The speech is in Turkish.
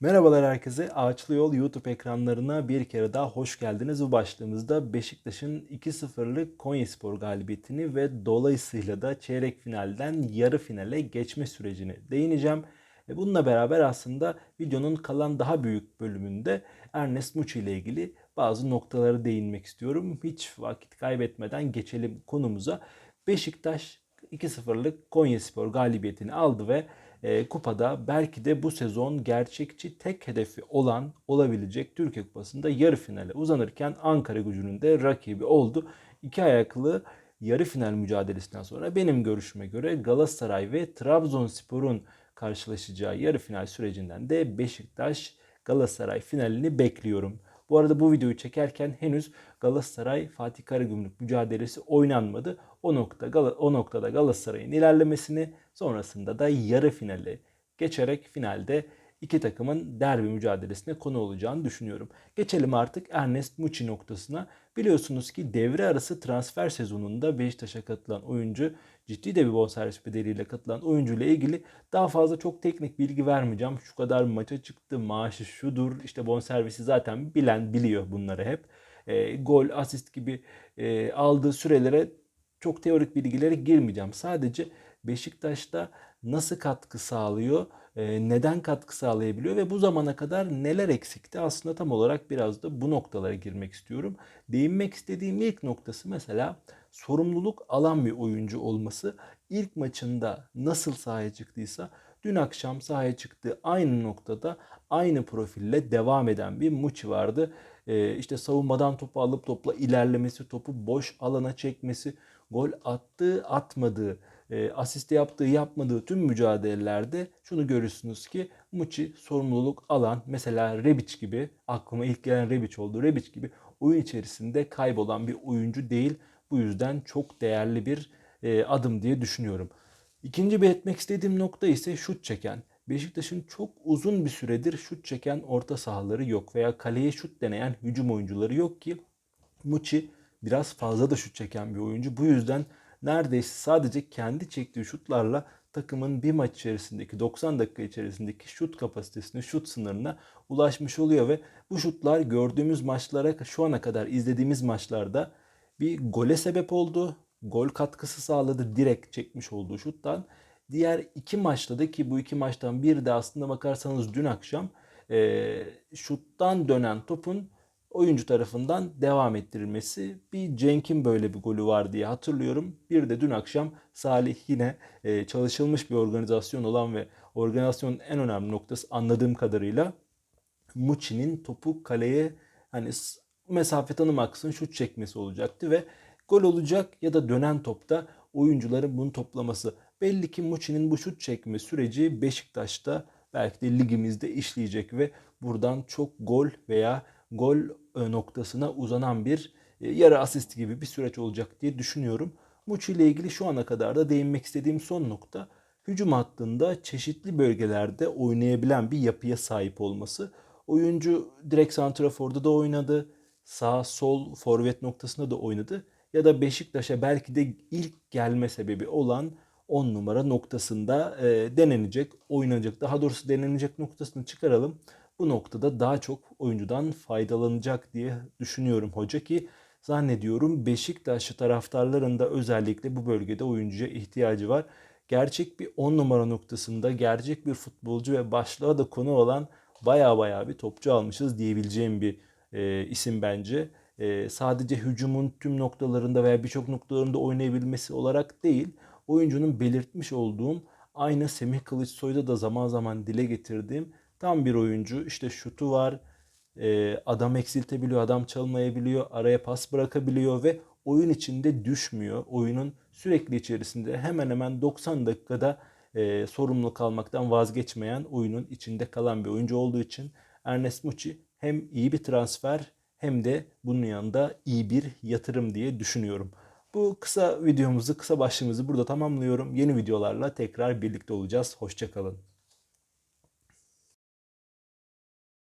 Merhabalar herkese. Ağaçlı Yol YouTube ekranlarına bir kere daha hoş geldiniz. Bu başlığımızda Beşiktaş'ın 2-0'lık Konyaspor galibiyetini ve dolayısıyla da çeyrek finalden yarı finale geçme sürecini değineceğim. E bununla beraber aslında videonun kalan daha büyük bölümünde Ernest Muçi ile ilgili bazı noktaları değinmek istiyorum. Hiç vakit kaybetmeden geçelim konumuza. Beşiktaş 2-0'lık Konyaspor galibiyetini aldı ve e, kupada belki de bu sezon gerçekçi tek hedefi olan olabilecek Türkiye Kupası'nda yarı finale uzanırken Ankara gücünün de rakibi oldu. İki ayaklı yarı final mücadelesinden sonra benim görüşüme göre Galatasaray ve Trabzonspor'un karşılaşacağı yarı final sürecinden de Beşiktaş Galatasaray finalini bekliyorum. Bu arada bu videoyu çekerken henüz Galatasaray Fatih Karagümrük mücadelesi oynanmadı. O nokta o noktada Galatasaray'ın ilerlemesini sonrasında da yarı finale geçerek finalde iki takımın derbi mücadelesine konu olacağını düşünüyorum. Geçelim artık Ernest Muçi noktasına. Biliyorsunuz ki devre arası transfer sezonunda Beşiktaş'a katılan oyuncu ciddi de bir bonservis bedeliyle katılan oyuncu ile ilgili daha fazla çok teknik bilgi vermeyeceğim. Şu kadar maça çıktı, maaşı şudur, işte bonservisi zaten bilen biliyor bunları hep. E, gol, asist gibi e, aldığı sürelere çok teorik bilgilere girmeyeceğim. Sadece Beşiktaş'ta nasıl katkı sağlıyor, e, neden katkı sağlayabiliyor ve bu zamana kadar neler eksikti aslında tam olarak biraz da bu noktalara girmek istiyorum. Değinmek istediğim ilk noktası mesela sorumluluk alan bir oyuncu olması. İlk maçında nasıl sahaya çıktıysa dün akşam sahaya çıktığı aynı noktada aynı profille devam eden bir Muçi vardı. Ee, işte savunmadan topu alıp topla ilerlemesi, topu boş alana çekmesi, gol attığı atmadığı, e, asiste yaptığı yapmadığı tüm mücadelelerde şunu görürsünüz ki Muçi sorumluluk alan mesela Rebic gibi aklıma ilk gelen Rebic oldu. Rebic gibi oyun içerisinde kaybolan bir oyuncu değil. Bu yüzden çok değerli bir e, adım diye düşünüyorum. İkinci belirtmek istediğim nokta ise şut çeken. Beşiktaş'ın çok uzun bir süredir şut çeken orta sahaları yok veya kaleye şut deneyen hücum oyuncuları yok ki Muçi biraz fazla da şut çeken bir oyuncu. Bu yüzden neredeyse sadece kendi çektiği şutlarla takımın bir maç içerisindeki 90 dakika içerisindeki şut kapasitesine, şut sınırına ulaşmış oluyor ve bu şutlar gördüğümüz maçlara şu ana kadar izlediğimiz maçlarda bir gole sebep oldu. Gol katkısı sağladı direkt çekmiş olduğu şuttan. Diğer iki maçta da ki bu iki maçtan bir de aslında bakarsanız dün akşam e, şuttan dönen topun oyuncu tarafından devam ettirilmesi. Bir Cenk'in böyle bir golü var diye hatırlıyorum. Bir de dün akşam Salih yine e, çalışılmış bir organizasyon olan ve organizasyonun en önemli noktası anladığım kadarıyla Muçi'nin topu kaleye hani mesafe tanımaksın şut çekmesi olacaktı ve gol olacak ya da dönen topta oyuncuların bunu toplaması. Belli ki Muçi'nin bu şut çekme süreci Beşiktaş'ta belki de ligimizde işleyecek ve buradan çok gol veya gol e, noktasına uzanan bir e, yarı asist gibi bir süreç olacak diye düşünüyorum. Muçi ile ilgili şu ana kadar da değinmek istediğim son nokta hücum hattında çeşitli bölgelerde oynayabilen bir yapıya sahip olması. Oyuncu direkt santraforda da oynadı. Sağ sol forvet noktasında da oynadı. Ya da Beşiktaş'a belki de ilk gelme sebebi olan 10 numara noktasında e, denenecek, oynanacak. Daha doğrusu denenecek noktasını çıkaralım bu noktada daha çok oyuncudan faydalanacak diye düşünüyorum hoca ki zannediyorum Beşiktaşlı taraftarların da özellikle bu bölgede oyuncuya ihtiyacı var. Gerçek bir 10 numara noktasında gerçek bir futbolcu ve başlığa da konu olan baya baya bir topçu almışız diyebileceğim bir e, isim bence. E, sadece hücumun tüm noktalarında veya birçok noktalarında oynayabilmesi olarak değil, oyuncunun belirtmiş olduğum aynı Semih Kılıçsoy'da da zaman zaman dile getirdiğim Tam bir oyuncu. İşte şutu var. E, adam eksiltebiliyor, adam çalmayabiliyor, araya pas bırakabiliyor ve oyun içinde düşmüyor. Oyunun sürekli içerisinde hemen hemen 90 dakikada e, sorumlu kalmaktan vazgeçmeyen oyunun içinde kalan bir oyuncu olduğu için Ernest Muçi hem iyi bir transfer hem de bunun yanında iyi bir yatırım diye düşünüyorum. Bu kısa videomuzu, kısa başlığımızı burada tamamlıyorum. Yeni videolarla tekrar birlikte olacağız. Hoşçakalın.